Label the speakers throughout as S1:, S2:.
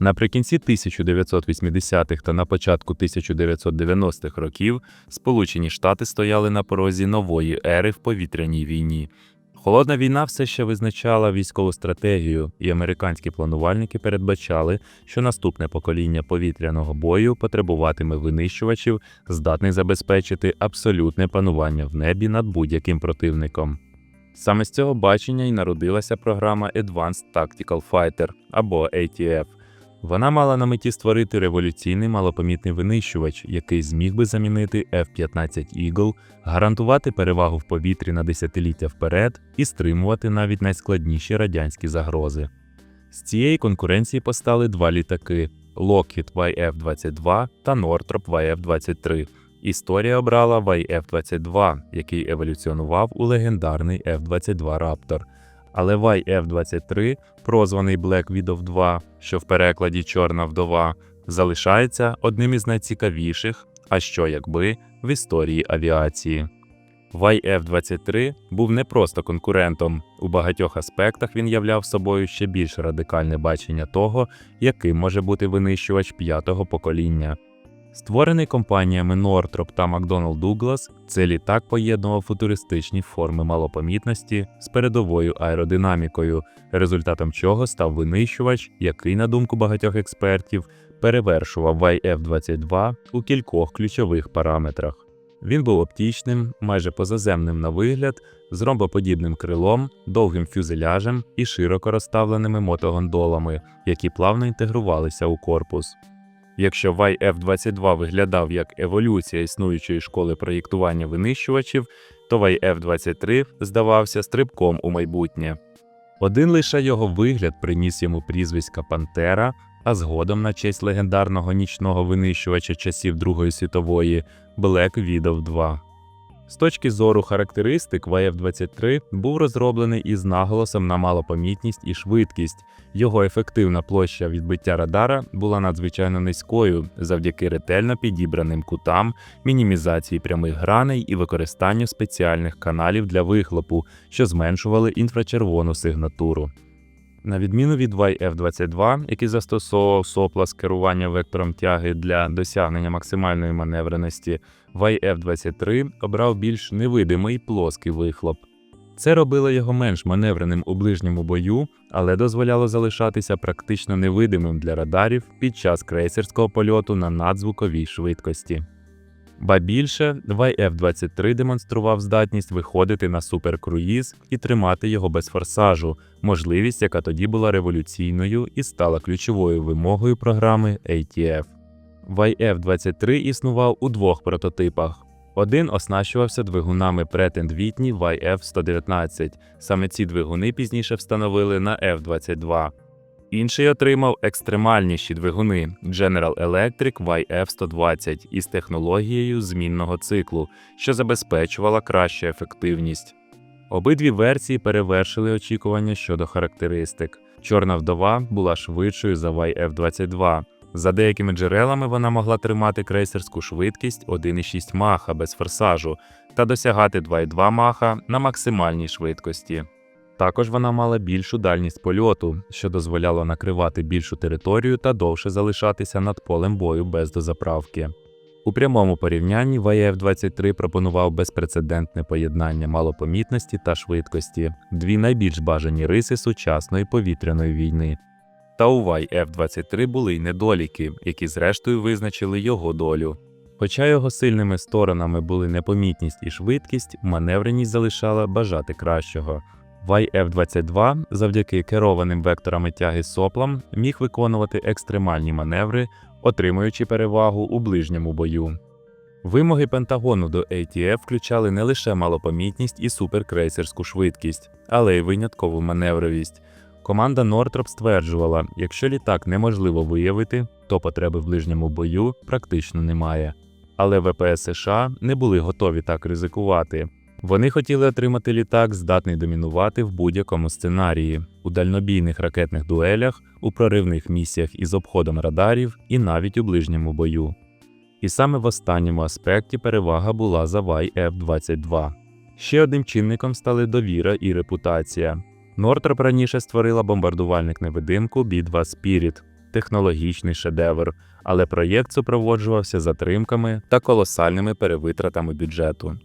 S1: Наприкінці 1980-х та на початку 1990-х років Сполучені Штати стояли на порозі нової ери в повітряній війні. Холодна війна все ще визначала військову стратегію, і американські планувальники передбачали, що наступне покоління повітряного бою потребуватиме винищувачів, здатних забезпечити абсолютне панування в небі над будь-яким противником. Саме з цього бачення і народилася програма Advanced Tactical Fighter або ATF. Вона мала на меті створити революційний малопомітний винищувач, який зміг би замінити F-15 Eagle, гарантувати перевагу в повітрі на десятиліття вперед і стримувати навіть найскладніші радянські загрози. З цієї конкуренції постали два літаки Lockheed YF-22 та Northrop YF-23. Історія обрала YF-22, який еволюціонував у легендарний F-22 Raptor. Але YF-23, прозваний Black Widow 2, що в перекладі Чорна вдова, залишається одним із найцікавіших, а що якби, в історії авіації. YF-23 був не просто конкурентом. У багатьох аспектах він являв собою ще більш радикальне бачення того, яким може бути винищувач п'ятого покоління. Створений компаніями Northrop та McDonnell Douglas, цей літак поєднував футуристичні форми малопомітності з передовою аеродинамікою, результатом чого став винищувач, який, на думку багатьох експертів, перевершував YF-22 у кількох ключових параметрах. Він був оптічним, майже позаземним на вигляд, з ромбоподібним крилом, довгим фюзеляжем і широко розставленими мотогондолами, які плавно інтегрувалися у корпус. Якщо YF-22 виглядав як еволюція існуючої школи проєктування винищувачів, то YF-23 здавався стрибком у майбутнє. Один лише його вигляд приніс йому прізвиська Пантера, а згодом на честь легендарного нічного винищувача часів Другої світової Black Widow 2. З точки зору характеристик, YF-23 був розроблений із наголосом на малопомітність і швидкість. Його ефективна площа відбиття радара була надзвичайно низькою завдяки ретельно підібраним кутам, мінімізації прямих граней і використанню спеціальних каналів для вихлопу, що зменшували інфрачервону сигнатуру. На відміну від YF-22, який застосовував сопла з керування вектором тяги для досягнення максимальної маневреності, YF-23 обрав більш невидимий плоский вихлоп. Це робило його менш маневреним у ближньому бою, але дозволяло залишатися практично невидимим для радарів під час крейсерського польоту на надзвуковій швидкості. Ба більше, YF-23 демонстрував здатність виходити на суперкруїз і тримати його без форсажу, можливість, яка тоді була революційною і стала ключовою вимогою програми ATF. YF-23 існував у двох прототипах. Один оснащувався двигунами Whitney YF-119. Саме ці двигуни пізніше встановили на F-22. Інший отримав екстремальніші двигуни General Electric YF-120 із технологією змінного циклу, що забезпечувала кращу ефективність. Обидві версії перевершили очікування щодо характеристик. Чорна вдова була швидшою за YF-22. За деякими джерелами вона могла тримати крейсерську швидкість 1,6 маха без форсажу та досягати 2,2 маха на максимальній швидкості. Також вона мала більшу дальність польоту, що дозволяло накривати більшу територію та довше залишатися над полем бою без дозаправки. У прямому порівнянні ВАЄФ-23 пропонував безпрецедентне поєднання малопомітності та швидкості, дві найбільш бажані риси сучасної повітряної війни. Та у YF-23 були й недоліки, які зрештою визначили його долю. Хоча його сильними сторонами були непомітність і швидкість, маневреність залишала бажати кращого. YF-22 завдяки керованим векторами тяги соплам міг виконувати екстремальні маневри, отримуючи перевагу у ближньому бою. Вимоги Пентагону до ATF включали не лише малопомітність і суперкрейсерську швидкість, але й виняткову маневровість. Команда Нортроп стверджувала, якщо літак неможливо виявити, то потреби в ближньому бою практично немає. Але ВПС США не були готові так ризикувати. Вони хотіли отримати літак, здатний домінувати в будь-якому сценарії, у дальнобійних ракетних дуелях, у проривних місіях із обходом радарів і навіть у ближньому бою. І саме в останньому аспекті перевага була за YF-22. Ще одним чинником стали довіра і репутація. Нортроп раніше створила бомбардувальник невидимку B-2 Spirit. технологічний шедевр, але проєкт супроводжувався затримками та колосальними перевитратами бюджету.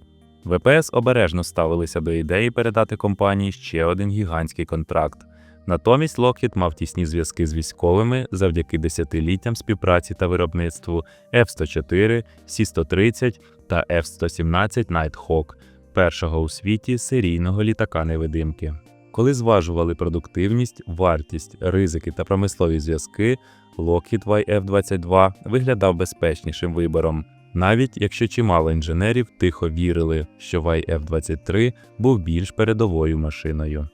S1: ВПС обережно ставилися до ідеї передати компанії ще один гігантський контракт. Натомість Lockheed мав тісні зв'язки з військовими завдяки десятиліттям співпраці та виробництву F-104, C-130 та F-117 Nighthawk, першого у світі серійного літака-невидимки. Коли зважували продуктивність, вартість, ризики та промислові зв'язки, Lockheed YF-22 виглядав безпечнішим вибором, навіть якщо чимало інженерів тихо вірили, що YF-23 був більш передовою машиною.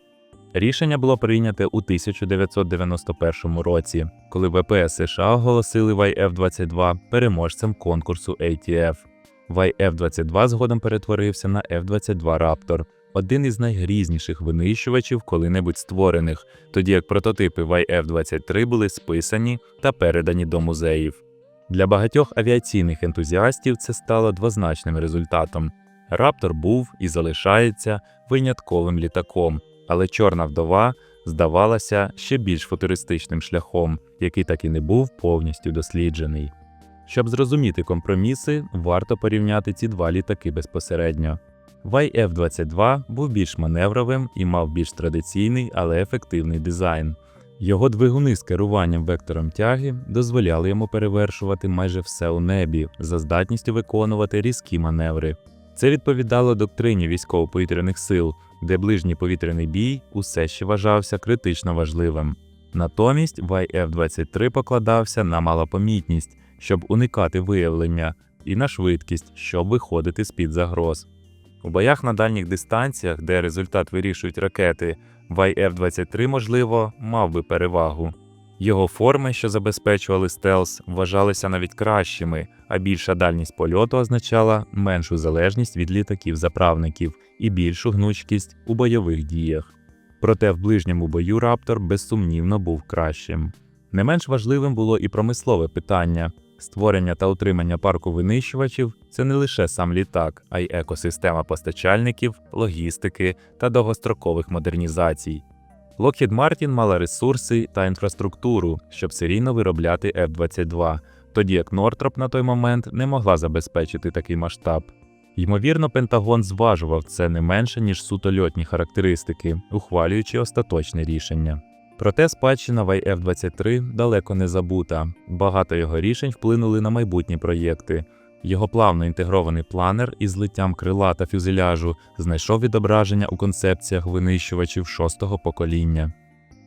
S1: Рішення було прийняте у 1991 році, коли ВПС США оголосили YF-22 переможцем конкурсу ATF. YF-22 згодом перетворився на F-22 Raptor, один із найгрізніших винищувачів коли-небудь створених, тоді як прототипи YF-23 були списані та передані до музеїв. Для багатьох авіаційних ентузіастів це стало двозначним результатом. Раптор був і залишається винятковим літаком, але чорна вдова здавалася ще більш футуристичним шляхом, який так і не був повністю досліджений. Щоб зрозуміти компроміси, варто порівняти ці два літаки безпосередньо. YF-22 був більш маневровим і мав більш традиційний, але ефективний дизайн. Його двигуни з керуванням вектором тяги дозволяли йому перевершувати майже все у небі за здатністю виконувати різкі маневри. Це відповідало доктрині військово-повітряних сил, де ближній повітряний бій усе ще вважався критично важливим. Натомість YF-23 покладався на малопомітність, щоб уникати виявлення, і на швидкість, щоб виходити з-під загроз. У боях на дальніх дистанціях, де результат вирішують ракети, YF-23, можливо, мав би перевагу. Його форми, що забезпечували стелс, вважалися навіть кращими, а більша дальність польоту означала меншу залежність від літаків-заправників і більшу гнучкість у бойових діях. Проте в ближньому бою Раптор безсумнівно був кращим. Не менш важливим було і промислове питання. Створення та утримання парку винищувачів це не лише сам літак, а й екосистема постачальників, логістики та довгострокових модернізацій. Lockheed Martin мала ресурси та інфраструктуру, щоб серійно виробляти F-22, тоді як Northrop на той момент не могла забезпечити такий масштаб. Ймовірно, Пентагон зважував це не менше, ніж суто льотні характеристики, ухвалюючи остаточне рішення. Проте спадщина YF-23 далеко не забута. Багато його рішень вплинули на майбутні проєкти. Його плавно інтегрований планер із злиттям крила та фюзеляжу знайшов відображення у концепціях винищувачів шостого покоління.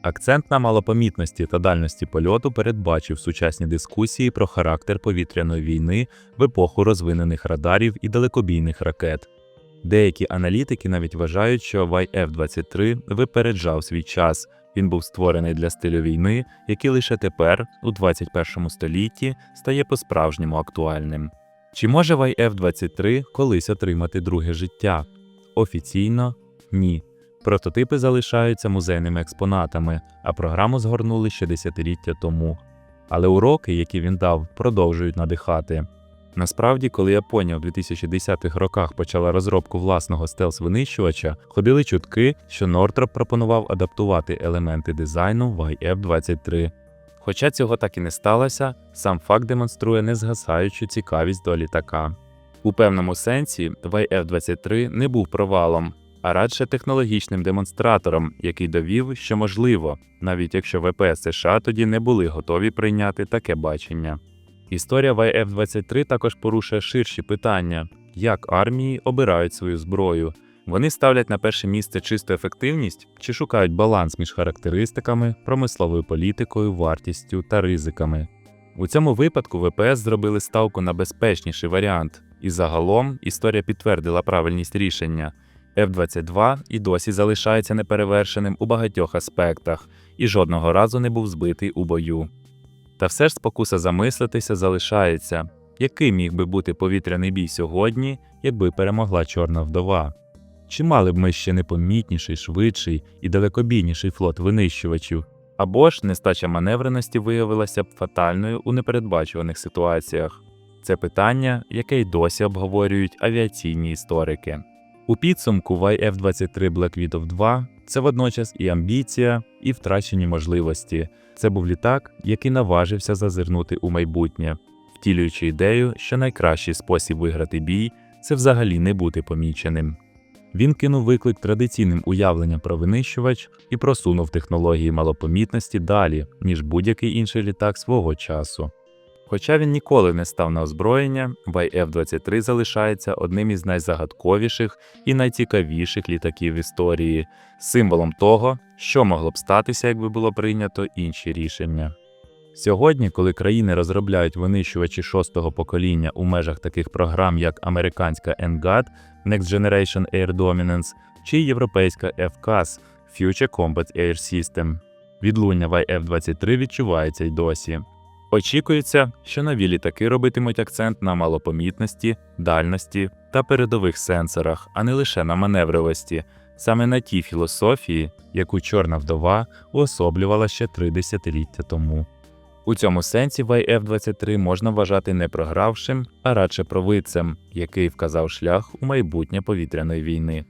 S1: Акцент на малопомітності та дальності польоту передбачив сучасні дискусії про характер повітряної війни в епоху розвинених радарів і далекобійних ракет. Деякі аналітики навіть вважають, що YF-23 випереджав свій час. Він був створений для стилю війни, який лише тепер, у 21 столітті, стає по-справжньому актуальним. Чи може YF-23 колись отримати друге життя? Офіційно ні. Прототипи залишаються музейними експонатами, а програму згорнули ще десятиліття тому. Але уроки, які він дав, продовжують надихати. Насправді, коли Японія у 2010-х роках почала розробку власного стелс-винищувача, ходили чутки, що Нортроп пропонував адаптувати елементи дизайну YF-23. Хоча цього так і не сталося, сам факт демонструє незгасаючу цікавість до літака. У певному сенсі YF-23 не був провалом, а радше технологічним демонстратором, який довів, що можливо, навіть якщо ВПС США тоді не були готові прийняти таке бачення. Історія YF-23 також порушує ширші питання, як армії обирають свою зброю. Вони ставлять на перше місце чисту ефективність чи шукають баланс між характеристиками, промисловою політикою, вартістю та ризиками. У цьому випадку ВПС зробили ставку на безпечніший варіант, і загалом історія підтвердила правильність рішення. F-22 і досі залишається неперевершеним у багатьох аспектах і жодного разу не був збитий у бою. Та все ж спокуса замислитися залишається, який міг би бути повітряний бій сьогодні, якби перемогла Чорна вдова. Чи мали б ми ще непомітніший, швидший і далекобійніший флот винищувачів? Або ж нестача маневреності виявилася б фатальною у непередбачуваних ситуаціях. Це питання, яке й досі обговорюють авіаційні історики. У підсумку YF-23 Black Widow 2 це водночас і амбіція, і втрачені можливості. Це був літак, який наважився зазирнути у майбутнє, втілюючи ідею, що найкращий спосіб виграти бій це взагалі не бути поміченим. Він кинув виклик традиційним уявленням про винищувач і просунув технології малопомітності далі, ніж будь-який інший літак свого часу. Хоча він ніколи не став на озброєння, YF-23 залишається одним із найзагадковіших і найцікавіших літаків в історії, символом того, що могло б статися, якби було прийнято інші рішення. Сьогодні, коли країни розробляють винищувачі шостого покоління у межах таких програм, як американська NGAD Next Generation Air Dominance чи європейська FCAS Future Combat Air System, відлуння YF-23 відчувається й досі. Очікується, що нові літаки робитимуть акцент на малопомітності, дальності та передових сенсорах, а не лише на маневровості, саме на тій філософії, яку чорна вдова уособлювала ще три десятиліття тому. У цьому сенсі YF-23 можна вважати не програвшим, а радше провидцем, який вказав шлях у майбутнє повітряної війни.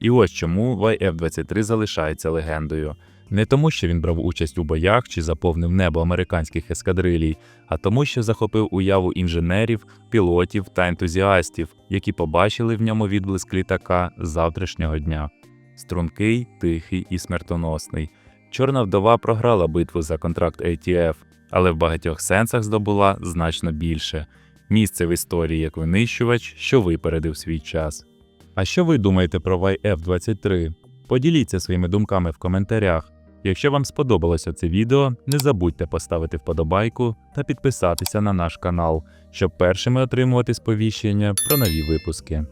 S1: І ось чому YF-23 залишається легендою. Не тому, що він брав участь у боях чи заповнив небо американських ескадрилій, а тому, що захопив уяву інженерів, пілотів та ентузіастів, які побачили в ньому відблиск літака завтрашнього дня. Стрункий, тихий і смертоносний. Чорна вдова програла битву за контракт ATF, але в багатьох сенсах здобула значно більше місце в історії як винищувач, що випередив свій час. А що ви думаєте про YF-23? Поділіться своїми думками в коментарях. Якщо вам сподобалося це відео, не забудьте поставити вподобайку та підписатися на наш канал, щоб першими отримувати сповіщення про нові випуски.